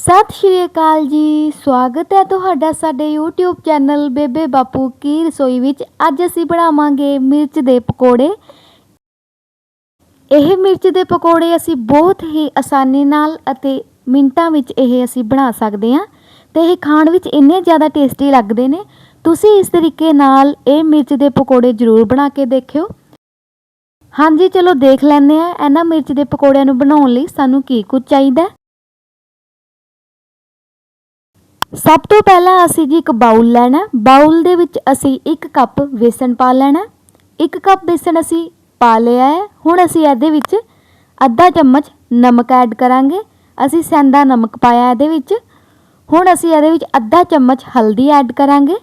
ਸਤਿ ਸ਼੍ਰੀ ਅਕਾਲ ਜੀ, ਸਵਾਗਤ ਹੈ ਤੁਹਾਡਾ ਸਾਡੇ YouTube ਚੈਨਲ ਬੇਬੇ ਬਾਪੂ ਕੀ ਰਸੋਈ ਵਿੱਚ। ਅੱਜ ਅਸੀਂ ਬਣਾਵਾਂਗੇ ਮਿਰਚ ਦੇ ਪਕੌੜੇ। ਇਹ ਮਿਰਚ ਦੇ ਪਕੌੜੇ ਅਸੀਂ ਬਹੁਤ ਹੀ ਆਸਾਨੀ ਨਾਲ ਅਤੇ ਮਿੰਟਾਂ ਵਿੱਚ ਇਹ ਅਸੀਂ ਬਣਾ ਸਕਦੇ ਹਾਂ ਤੇ ਇਹ ਖਾਣ ਵਿੱਚ ਇੰਨੇ ਜ਼ਿਆਦਾ ਟੇਸਟੀ ਲੱਗਦੇ ਨੇ। ਤੁਸੀਂ ਇਸ ਤਰੀਕੇ ਨਾਲ ਇਹ ਮਿਰਚ ਦੇ ਪਕੌੜੇ ਜ਼ਰੂਰ ਬਣਾ ਕੇ ਦੇਖਿਓ। ਹਾਂਜੀ, ਚਲੋ ਦੇਖ ਲੈਂਦੇ ਆ ਇਹਨਾਂ ਮਿਰਚ ਦੇ ਪਕੌੜਿਆਂ ਨੂੰ ਬਣਾਉਣ ਲਈ ਸਾਨੂੰ ਕੀ ਕੁਝ ਚਾਹੀਦਾ ਹੈ। ਸਭ ਤੋਂ ਪਹਿਲਾਂ ਅਸੀਂ ਜੀ ਇੱਕ ਬਾਉਲ ਲੈਣਾ। ਬਾਉਲ ਦੇ ਵਿੱਚ ਅਸੀਂ 1 ਕੱਪ ਬੇਸਣ ਪਾ ਲੈਣਾ। 1 ਕੱਪ ਬੇਸਣ ਅਸੀਂ ਪਾ ਲਿਆ ਹੈ। ਹੁਣ ਅਸੀਂ ਇਹਦੇ ਵਿੱਚ ਅੱਧਾ ਚਮਚ ਨਮਕ ਐਡ ਕਰਾਂਗੇ। ਅਸੀਂ ਸੈਂਦਾ ਨਮਕ ਪਾਇਆ ਇਹਦੇ ਵਿੱਚ। ਹੁਣ ਅਸੀਂ ਇਹਦੇ ਵਿੱਚ ਅੱਧਾ ਚਮਚ ਹਲਦੀ ਐਡ ਕਰਾਂਗੇ।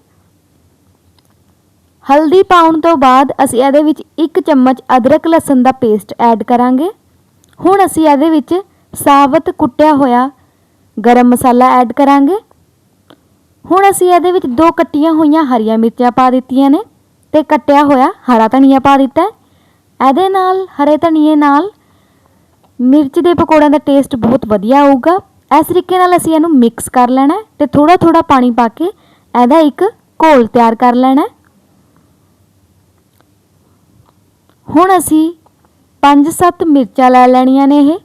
ਹਲਦੀ ਪਾਉਣ ਤੋਂ ਬਾਅਦ ਅਸੀਂ ਇਹਦੇ ਵਿੱਚ 1 ਚਮਚ ਅਦਰਕ ਲਸਣ ਦਾ ਪੇਸਟ ਐਡ ਕਰਾਂਗੇ। ਹੁਣ ਅਸੀਂ ਇਹਦੇ ਵਿੱਚ ਸਾਬਤ ਕੁੱਟਿਆ ਹੋਇਆ ਗਰਮ ਮਸਾਲਾ ਐਡ ਕਰਾਂਗੇ। ਹੁਣ ਅਸੀਂ ਇਹਦੇ ਵਿੱਚ ਦੋ ਕੱਟੀਆਂ ਹੋਈਆਂ ਹਰੀਆਂ ਮਿਰਚਾਂ ਪਾ ਦਿੱਤੀਆਂ ਨੇ ਤੇ ਕੱਟਿਆ ਹੋਇਆ ਹਰਾ ਧਨੀਆ ਪਾ ਦਿੱਤਾ ਇਹਦੇ ਨਾਲ, ਹਰੇ ਧਨੀਏ ਨਾਲ ਮਿਰਚ ਦੇ ਪਕੌੜਿਆਂ ਦਾ ਟੇਸਟ ਬਹੁਤ ਵਧੀਆ ਆਊਗਾ। ਇਸ ਤਰੀਕੇ ਨਾਲ ਅਸੀਂ ਇਹਨੂੰ ਮਿਕਸ ਕਰ ਲੈਣਾ ਹੈ ਤੇ ਥੋੜਾ ਥੋੜਾ ਪਾਣੀ ਪਾ ਕੇ ਇਹਦਾ ਇੱਕ ਘੋਲ ਤਿਆਰ ਕਰ ਲੈਣਾ ਹੁਣ ਅਸੀਂ 5-7 ਮਿਰਚਾਂ ਲੈ ਲੈਣੀਆਂ ਨੇ ਇਹ।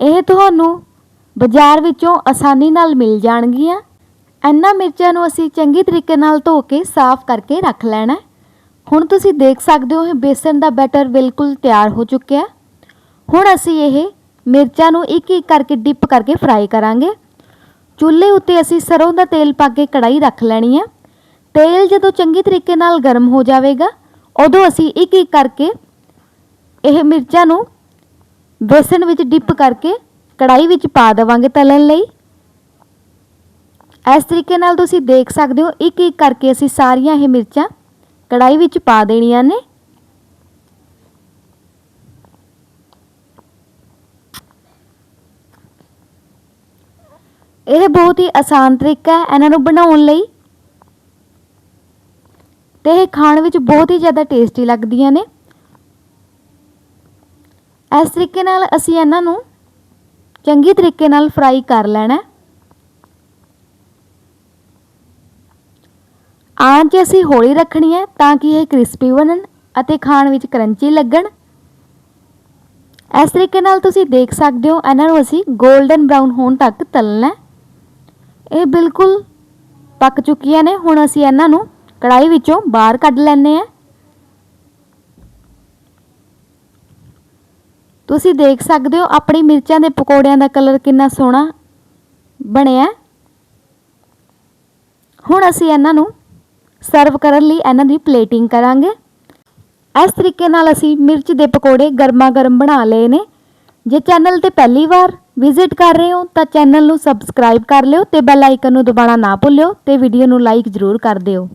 ਇਹ ਤੁਹਾਨੂੰ ਬਾਜ਼ਾਰ ਵਿੱਚੋਂ ਆਸਾਨੀ ਨਾਲ ਮਿਲ ਜਾਣਗੀਆਂ। ਇਹਨਾਂ ਮਿਰਚਾਂ ਨੂੰ ਅਸੀਂ ਚੰਗੀ ਤਰੀਕੇ ਨਾਲ ਧੋ ਕੇ, ਸਾਫ਼ ਕਰਕੇ ਰੱਖ ਲੈਣਾ ਹੁਣ ਤੁਸੀਂ ਦੇਖ ਸਕਦੇ ਹੋ ਇਹ ਬੇਸਨ ਦਾ ਬੈਟਰ ਬਿਲਕੁਲ ਤਿਆਰ ਹੋ ਚੁੱਕਿਆ ਹੁਣ ਅਸੀਂ ਇਹ ਮਿਰਚਾਂ ਨੂੰ ਇੱਕ ਇੱਕ ਕਰਕੇ ਡਿਪ ਕਰਕੇ ਫਰਾਈ ਕਰਾਂਗੇ। ਚੁੱਲ੍ਹੇ ਉੱਤੇ ਅਸੀਂ ਸਰੋਂ ਦਾ ਤੇਲ ਪਾ ਕੇ ਕੜਾਈ ਰੱਖ ਲੈਣੀ ਹੈ। ਤੇਲ ਜਦੋਂ ਚੰਗੀ ਤਰੀਕੇ ਨਾਲ ਗਰਮ ਹੋ ਜਾਵੇਗਾ, ਉਦੋਂ ਅਸੀਂ ਇੱਕ ਇੱਕ ਕਰਕੇ ਇਹ ਮਿਰਚਾਂ ਨੂੰ ਬੇਸਨ ਵਿੱਚ ਡਿਪ ਕਰਕੇ ਕੜਾਈ ਵਿੱਚ ਪਾ ਦੇਵਾਂਗੇ ਤਲਣ ਲਈ। ਇਸ ਤਰੀਕੇ ਨਾਲ ਤੁਸੀਂ ਦੇਖ ਸਕਦੇ ਹੋ ਇੱਕ ਇੱਕ ਕਰਕੇ ਅਸੀਂ ਸਾਰੀਆਂ ਇਹ ਮਿਰਚਾਂ ਕੜਾਈ ਵਿੱਚ ਪਾ ਦੇਣੀਆਂ ਨੇ। ਇਹ ਬਹੁਤ ਹੀ ਆਸਾਨ ਤਰੀਕਾ ਹੈ ਇਹਨਾਂ ਨੂੰ ਬਣਾਉਣ ਲਈ। ਤੇ ਇਹ ਖਾਣ ਵਿੱਚ ਬਹੁਤ ਹੀ ਜ਼ਿਆਦਾ ਟੇਸਟੀ ਲੱਗਦੀਆਂ ਨੇ। ਇਸ ਤਰੀਕੇ ਨਾਲ ਅਸੀਂ ਇਹਨਾਂ ਨੂੰ ਚੰਗੀ ਤਰੀਕੇ ਨਾਲ ਫਰਾਈ ਕਰ ਲੈਣਾ ਹੈ ਆਂਚ ਅਸੀਂ ਹੌਲੀ ਰੱਖਣੀ ਹੈ ਤਾਂ ਕਿ ਇਹ ਕ੍ਰਿਸਪੀ ਬਣਨ ਅਤੇ ਖਾਣ ਵਿੱਚ ਕਰੰਚੀ ਲੱਗਣ। ਇਸ ਤਰੀਕੇ ਨਾਲ ਤੁਸੀਂ ਦੇਖ ਸਕਦੇ ਹੋ, ਇਹਨਾਂ ਨੂੰ ਅਸੀਂ 골ਡਨ ਬ੍ਰਾਊਨ ਹੋਣ ਤੱਕ ਤਲਣਾ ਇਹ ਬਿਲਕੁਲ ਪੱਕ ਚੁੱਕੀਆਂ ਨੇ, ਹੁਣ ਅਸੀਂ ਇਹਨਾਂ ਨੂੰ ਕੜਾਈ ਵਿੱਚੋਂ ਬਾਹਰ ਕੱਢ ਲੈਣੇ ਆ ਤੁਸੀਂ ਦੇਖ ਸਕਦੇ ਹੋ, ਆਪਣੀ ਮਿਰਚਾਂ ਦੇ ਪਕੌੜਿਆਂ ਦਾ ਕਲਰ ਕਿੰਨਾ ਸੋਹਣਾ ਬਣਿਆ ਹੁਣ ਅਸੀਂ ਇਹਨਾਂ ਨੂੰ ਸਰਵ ਕਰਨ ਲਈ ਇਹਨਾਂ ਦੀ ਪਲੇਟਿੰਗ ਕਰਾਂਗੇ। ਇਸ ਤਰੀਕੇ ਨਾਲ ਅਸੀਂ ਮਿਰਚ ਦੇ ਪਕੌੜੇ ਗਰਮਾ ਗਰਮ ਬਣਾ ਲਏ ਨੇ। ਜੇ ਚੈਨਲ ਤੇ ਪਹਿਲੀ ਵਾਰ ਵਿਜ਼ਿਟ ਕਰ ਰਹੇ ਹੋ, ਤਾਂ ਚੈਨਲ ਨੂੰ ਸਬਸਕ੍ਰਾਈਬ ਕਰ ਲਿਓ ਤੇ ਬੈਲ ਆਈਕਨ ਨੂੰ ਦਬਾਉਣਾ ਨਾ ਭੁੱਲਿਓ ਤੇ ਵੀਡੀਓ ਨੂੰ ਲਾਈਕ ਜ਼ਰੂਰ ਕਰ ਦਿਓ।